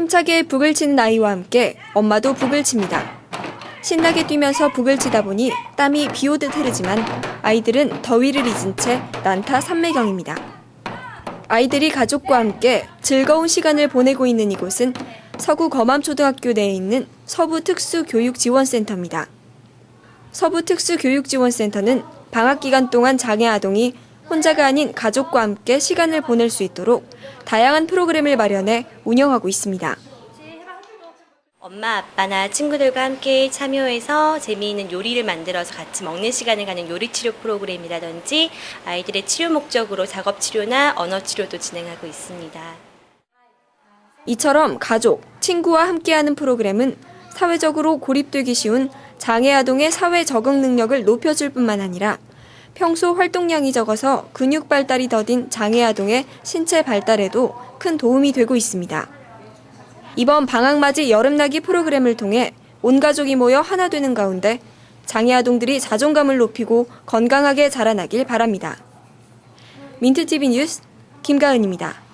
힘차게 북을 치는 아이와 함께 엄마도 북을 칩니다. 신나게 뛰면서 북을 치다 보니 땀이 비 오듯 흐르지만 아이들은 더위를 잊은 채 난타 삼매경입니다. 아이들이 가족과 함께 즐거운 시간을 보내고 있는 이곳은 서구 거맘초등학교 내에 있는 서부특수교육지원센터입니다. 서부특수교육지원센터는 방학 기간 동안 장애 아동이 혼자가 아닌 가족과 함께 시간을 보낼 수 있도록 다양한 프로그램을 마련해 운영하고 있습니다. 엄마, 아빠나 친구들과 함께 참여해서 재미있는 요리를 만들어서 같이 먹는 시간을 가는 요리 치료 프로그램이라든지 아이들의 치료 목적으로 작업 치료나 언어 치료도 진행하고 있습니다. 이처럼 가족, 친구와 함께하는 프로그램은 사회적으로 고립되기 쉬운 장애 아동의 사회 적응 능력을 높여줄 뿐만 아니라 평소 활동량이 적어서 근육 발달이 더딘 장애 아동의 신체 발달에도 큰 도움이 되고 있습니다. 이번 방학맞이 여름나기 프로그램을 통해 온 가족이 모여 하나 되는 가운데 장애 아동들이 자존감을 높이고 건강하게 자라나길 바랍니다. 민트TV 뉴스 김가은입니다.